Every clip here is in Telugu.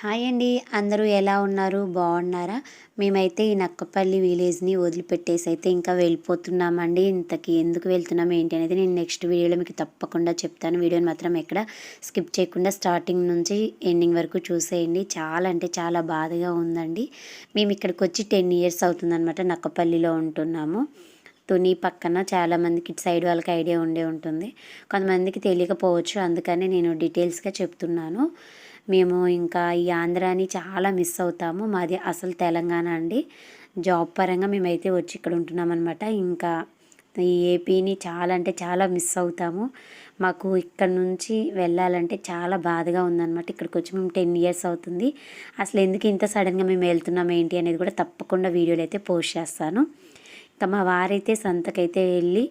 హాయ్ అండి. అందరూ ఎలా ఉన్నారు? బాగున్నారా? మేమైతే ఈ నక్కపల్లి విలేజ్ని వదిలిపెట్టేసి అయితే ఇంకా వెళ్ళిపోతున్నామండి. ఇంతకీ ఎందుకు వెళ్తున్నాం ఏంటి అనేది నేను నెక్స్ట్ వీడియోలో మీకు తప్పకుండా చెప్తాను. వీడియోని మాత్రం ఎక్కడ స్కిప్ చేయకుండా స్టార్టింగ్ నుంచి ఎండింగ్ వరకు చూసేయండి. చాలా అంటే చాలా బాధగా ఉందండి. మేము ఇక్కడికి వచ్చి టెన్ ఇయర్స్ అవుతుందన్నమాట నక్కపల్లిలో ఉంటున్నాము. తుని పక్కన చాలామందికి ఇటు సైడ్ వాళ్ళకి ఐడియా ఉండే ఉంటుంది. కొంతమందికి తెలియకపోవచ్చు అందుకని నేను డీటెయిల్స్గా చెప్తున్నాను. మేము ఇంకా ఈ ఆంధ్రాని చాలా మిస్ అవుతాము. మాది అసలు తెలంగాణ అండి. జాబ్ పరంగా మేమైతే వచ్చి ఇక్కడ ఉంటున్నాం అనమాట ఇంకా ఈ ఏపీని చాలా అంటే చాలా మిస్ అవుతాము. మాకు ఇక్కడ నుంచి వెళ్ళాలంటే చాలా బాధగా ఉందన్నమాట. ఇక్కడికి వచ్చి మేము టెన్ ఇయర్స్ అవుతుంది. అసలు ఎందుకు ఇంత సడన్గా మేము వెళ్తున్నాం ఏంటి అనేది కూడా తప్పకుండా వీడియోలు అయితే పోస్ట్ చేస్తాను. ఇంకా మా వారైతే సంతకైతే వెళ్ళి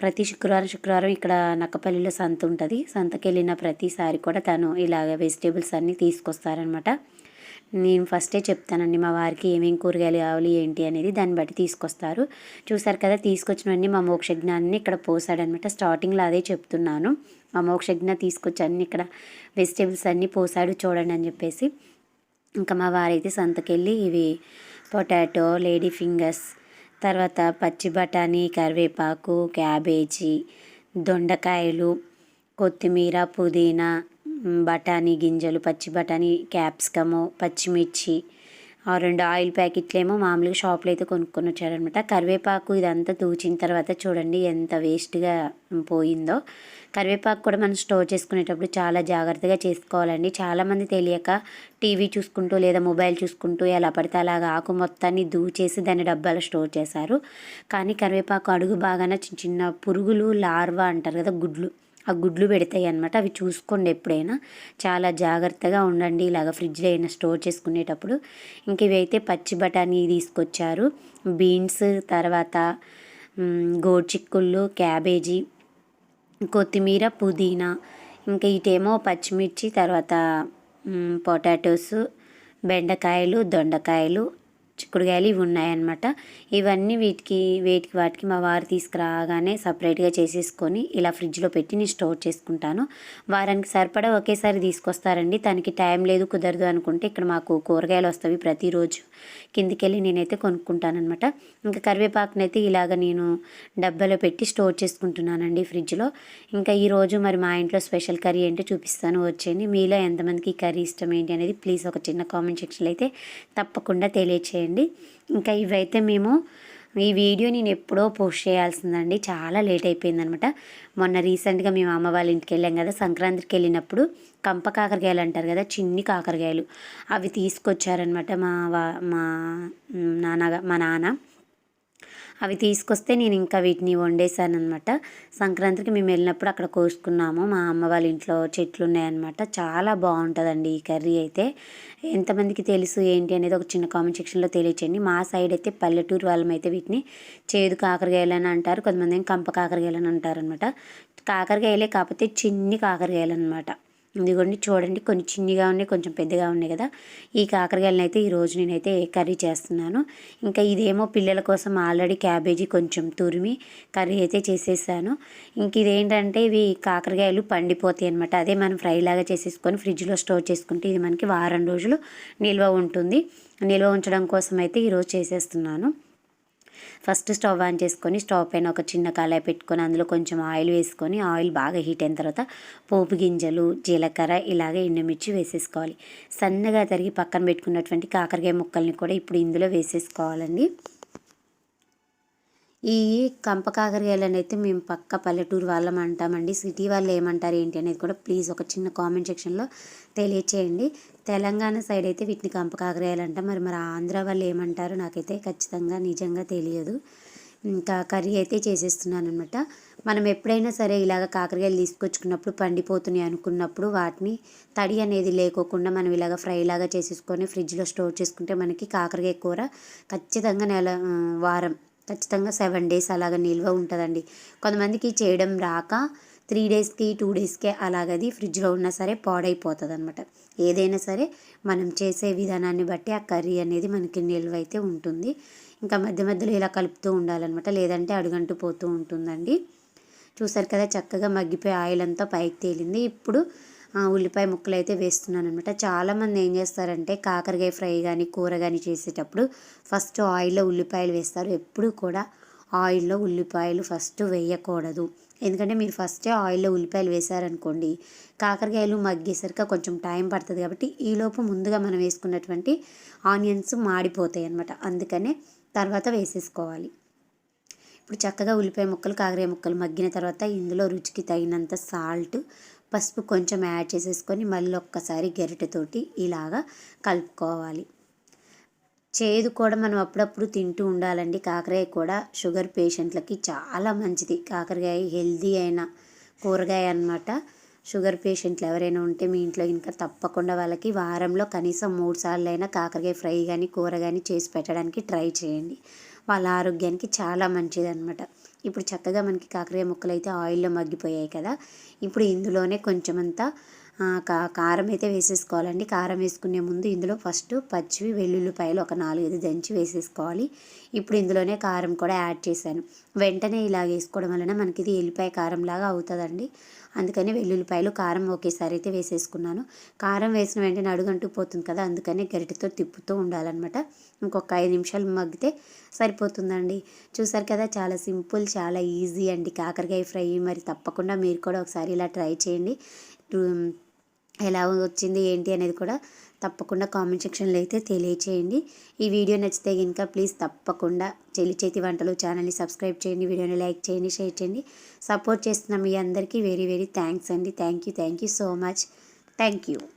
ప్రతి శుక్రవారం శుక్రవారం ఇక్కడ నక్కపల్లిలో సంత ఉంటుంది. సంతకి వెళ్ళిన ప్రతిసారి కూడా తను ఇలాగ వెజిటేబుల్స్ అన్నీ తీసుకొస్తారనమాట నేను ఫస్టే చెప్తానండి మా వారికి ఏమేమి కూరగాయలు కావాలి ఏంటి అనేది దాన్ని బట్టి తీసుకొస్తారు. చూసారు కదా తీసుకొచ్చినవన్నీ మా మోక్షజ్ఞాన్ని ఇక్కడ పోసాడనమాట స్టార్టింగ్లో అదే చెప్తున్నాను. మా మోక్షజ్ఞ తీసుకొచ్చి అన్ని ఇక్కడ వెజిటేబుల్స్ అన్నీ పోసాడు చూడండి అని చెప్పేసి. ఇంకా మా వారైతే సంతకెళ్ళి ఇవి పొటాటో లేడీ ఫింగర్స్ తర్వాత పచ్చి బఠానీ కరివేపాకు క్యాబేజీ దొండకాయలు కొత్తిమీర పుదీనా బఠానీ గింజలు పచ్చి బఠానీ క్యాప్సికము పచ్చిమిర్చి ఆ రెండు ఆయిల్ ప్యాకెట్లేమో మామూలుగా షాప్లో అయితే కొనుక్కొని వచ్చారనమాట కరివేపాకు ఇదంతా తూచిన తర్వాత చూడండి ఎంత వేస్ట్గా పోయిందో. కరివేపాకు కూడా మనం స్టోర్ చేసుకునేటప్పుడు చాలా జాగ్రత్తగా చేసుకోవాలండి. చాలామంది తెలియక టీవీ చూసుకుంటూ లేదా మొబైల్ చూసుకుంటూ ఎలా పడితే అలాగా ఆకు మొత్తాన్ని దూచేసి దాన్ని డబ్బాలో స్టోర్ చేశారు. కానీ కరివేపాకు అడుగు బాగానే చిన్న చిన్న పురుగులు లార్వా అంటారు కదా గుడ్లు. ఆ గుడ్లు పెడతాయి అనమాట అవి చూసుకోండి ఎప్పుడైనా. చాలా జాగ్రత్తగా ఉండండి. ఇలాగ ఫ్రిడ్జ్లో అయినా స్టోర్ చేసుకునేటప్పుడు. ఇంక ఇవైతే పచ్చి బఠానీ తీసుకొచ్చారు. బీన్స్ తర్వాత గోడ్చిక్కుళ్ళు క్యాబేజీ కొత్తిమీర పుదీనా ఇంకా ఇటేమో పచ్చిమిర్చి తర్వాత పొటాటోస్ బెండకాయలు దొండకాయలు చిక్కుడుకాయలు ఇవి ఉన్నాయన్నమాట. ఇవన్నీ వీటికి వేటికి వాటికి మా వారు తీసుకురాగానే సపరేట్గా చేసేసుకొని ఇలా ఫ్రిడ్జ్లో పెట్టి నేను స్టోర్ చేసుకుంటాను. వారానికి సరిపడా ఒకేసారి తీసుకొస్తారండి. తనకి టైం లేదు కుదరదు అనుకుంటే ఇక్కడ మాకు కూరగాయలు వస్తాయి ప్రతిరోజు కిందికి వెళ్ళి నేనైతే కొనుక్కుంటానమాట ఇంకా కరివేపాకునైతే ఇలాగ నేను డబ్బాలో పెట్టి స్టోర్ చేసుకుంటున్నానండి ఫ్రిడ్జ్లో. ఇంకా ఈరోజు మరి మా ఇంట్లో స్పెషల్ కర్రీ ఏంటో చూపిస్తాను వచ్చేయండి. మీలో ఎంతమందికి ఈ కర్రీ ఇష్టం ఏంటి అనేది ప్లీజ్ ఒక చిన్న కామెంట్ సెక్షన్లో అయితే తప్పకుండా తెలియచేయండి. చేయండి. ఇంకా ఇవైతే మేము ఈ వీడియో నేను ఎప్పుడో పోస్ట్ చేయాల్సిందండి. చాలా లేట్ అయిపోయిందనమాట. మొన్న రీసెంట్గా మేము అమ్మ వాళ్ళ ఇంటికి వెళ్ళాం కదా సంక్రాంతికి వెళ్ళినప్పుడు కంప కాకరకాయలు అంటారు కదా చిన్ని కాకరకాయలు. అవి తీసుకొచ్చారనమాట మా వా మా నాన్నగా మా నాన్న. అవి తీసుకొస్తే నేను ఇంకా వీటిని వండేసాను అనమాట సంక్రాంతికి మేము వెళ్ళినప్పుడు అక్కడ కోసుకున్నాము. మా అమ్మ వాళ్ళ ఇంట్లో చెట్లు ఉన్నాయన్నమాట. చాలా బాగుంటుందండి ఈ కర్రీ అయితే. ఎంతమందికి తెలుసు ఏంటి అనేది ఒక చిన్న కామెంట్ సెక్షన్లో తెలియచేయండి. మా సైడ్ అయితే పల్లెటూరు వాళ్ళం అయితే వీటిని చేదు కాకరకాయలు అని అంటారు. కొంతమంది కంప కాకరకాయలు అని అంటారు అనమాట కాకరకాయలే కాకపోతే చిన్ని కాకరకాయలు అనమాట ఇదిగోండి చూడండి కొన్ని చిన్నగా ఉన్నాయి కొంచెం పెద్దగా ఉన్నాయి కదా. ఈ కాకరకాయలను అయితే ఈరోజు నేనైతే కర్రీ చేస్తున్నాను. ఇంకా ఇదేమో పిల్లల కోసం ఆల్రెడీ క్యాబేజీ కొంచెం తురిమి కర్రీ అయితే చేసేసాను. ఇంక ఇదేంటంటే ఇవి కాకరకాయలు పండిపోతాయి అనమాట అదే మనం ఫ్రై లాగా చేసేసుకొని ఫ్రిడ్జ్లో స్టోర్ చేసుకుంటే ఇది మనకి వారం రోజులు నిల్వ ఉంటుంది. నిల్వ ఉంచడం కోసం అయితే ఈరోజు చేసేస్తున్నాను. ఫస్ట్ స్టవ్ ఆన్ చేసుకొని స్టవ్ పైన ఒక చిన్న కళాయి పెట్టుకొని అందులో కొంచెం ఆయిల్ వేసుకొని ఆయిల్ బాగా హీట్ అయిన తర్వాత పోపు గింజలు జీలకర్ర ఇలాగే ఎండుమిర్చి వేసేసుకోవాలి. సన్నగా తరిగి పక్కన పెట్టుకున్నటువంటి కాకరకాయ ముక్కల్ని కూడా ఇప్పుడు ఇందులో వేసేసుకోవాలండి. ఈ కంప కాకరకాయలను అయితే మేము పక్క పల్లెటూరు వాళ్ళం అంటామండి. సిటీ వాళ్ళు ఏమంటారు ఏంటి అనేది కూడా ప్లీజ్ ఒక చిన్న కామెంట్ సెక్షన్లో తెలియచేయండి. తెలంగాణ సైడ్ అయితే వీటిని కంప కాకరకాయలు అంట మరి మరి ఆంధ్ర వాళ్ళు ఏమంటారో నాకైతే ఖచ్చితంగా నిజంగా తెలియదు. ఇంకా కర్రీ అయితే చేసేస్తున్నాను అనమాట మనం ఎప్పుడైనా సరే ఇలాగ కాకరకాయలు తీసుకొచ్చుకున్నప్పుడు పండిపోతున్నాయి అనుకున్నప్పుడు వాటిని తడి అనేది లేకోకుండా మనం ఇలాగ ఫ్రై లాగా చేసేసుకొని ఫ్రిడ్జ్లో స్టోర్ చేసుకుంటే మనకి కాకరకాయ కూర ఖచ్చితంగా నెల వారం ఖచ్చితంగా సెవెన్ డేస్ అలాగ నిల్వ ఉంటుందండి. కొంతమందికి చేయడం రాక త్రీ డేస్కి టూ డేస్కే అలాగది ఫ్రిడ్జ్లో ఉన్నా సరే పాడైపోతుంది అనమాట ఏదైనా సరే మనం చేసే విధానాన్ని బట్టి ఆ కర్రీ అనేది మనకి నిల్వ అయితే ఉంటుంది. ఇంకా మధ్య మధ్యలో ఇలా కలుపుతూ ఉండాలన్నమాట. లేదంటే అడుగంటు పోతూ ఉంటుందండి. చూసారు కదా చక్కగా మగ్గిపోయి ఆయిల్ అంతా పైకి తేలింది. ఇప్పుడు ఉల్లిపాయ ముక్కలు అయితే వేస్తున్నాను అనమాట చాలామంది ఏం చేస్తారంటే కాకరకాయ ఫ్రై కానీ కూర కానీ చేసేటప్పుడు ఫస్ట్ ఆయిల్లో ఉల్లిపాయలు వేస్తారు. ఎప్పుడు కూడా ఆయిల్లో ఉల్లిపాయలు ఫస్ట్ వేయకూడదు. ఎందుకంటే మీరు ఫస్టే ఆయిల్లో ఉల్లిపాయలు వేశారనుకోండి కాకరకాయలు మగ్గేసరికి కొంచెం టైం పడుతుంది కాబట్టి ఈలోపు ముందుగా మనం వేసుకున్నటువంటి ఆనియన్స్ మాడిపోతాయి అన్నమాట అందుకనే తర్వాత వేసేసుకోవాలి. ఇప్పుడు చక్కగా ఉల్లిపాయ ముక్కలు కాకరకాయ ముక్కలు మగ్గిన తర్వాత ఇందులో రుచికి తగినంత సాల్ట్ పసుపు కొంచెం యాడ్ చేసేసుకొని మళ్ళీ ఒక్కసారి గరిటెతోటి ఇలాగా కలుపుకోవాలి. చేదు కూడా మనం అప్పుడప్పుడు తింటూ ఉండాలండి. కాకరకాయ కూడా షుగర్ పేషెంట్లకి చాలా మంచిది. కాకరకాయ హెల్దీ అయిన కూరగాయ అన్నమాట. షుగర్ పేషెంట్లు ఎవరైనా ఉంటే మీ ఇంట్లో ఇంకా తప్పకుండా వాళ్ళకి వారంలో కనీసం మూడు సార్లు అయినా కాకరకాయ ఫ్రై కానీ కూర కానీ చేసి పెట్టడానికి ట్రై చేయండి. వాళ్ళ ఆరోగ్యానికి చాలా మంచిది అనమాట ఇప్పుడు చక్కగా మనకి కాకరకాయ ముక్కలు అయితే ఆయిల్లో మగ్గిపోయాయి కదా. ఇప్పుడు ఇందులోనే కొంచెం అంతా కారం అయితే వేసేసుకోవాలండి. కారం వేసుకునే ముందు ఇందులో ఫస్ట్ పచ్చివి వెల్లుల్లిపాయలు ఒక నాలుగైదు దంచి వేసేసుకోవాలి. ఇప్పుడు ఇందులోనే కారం కూడా యాడ్ చేశాను. వెంటనే ఇలా వేసుకోవడం వలన మనకి ఇది ఎల్లిపాయ కారం లాగా అవుతుందండి. అందుకని వెల్లుల్లిపాయలు కారం ఒకేసారి అయితే వేసేసుకున్నాను. కారం వేసిన వెంటనే అడుగంటూ పోతుంది కదా అందుకని గరిటతో తిప్పుతూ ఉండాలన్నమాట. ఇంకొక ఐదు నిమిషాలు మగ్గితే సరిపోతుందండి. చూసారు కదా చాలా సింపుల్ చాలా ఈజీ అండి. కాకరకాయ ఫ్రై మరి తప్పకుండా మీరు కూడా ఒకసారి ఇలా ట్రై చేయండి. ఎలా వచ్చింది ఏంటి అనేది కూడా తప్పకుండా కామెంట్ సెక్షన్లో అయితే తెలియచేయండి. ఈ వీడియో నచ్చితే కనుక ప్లీజ్ తప్పకుండా చెల్లి చేతి వంటలు ఛానల్ని సబ్స్క్రైబ్ చేయండి వీడియోని లైక్ చేయండి షేర్ చేయండి. సపోర్ట్ చేస్తున్న మీ అందరికీ వెరీ వెరీ థ్యాంక్స్ అండి. Thank you thank you so much. Thank you.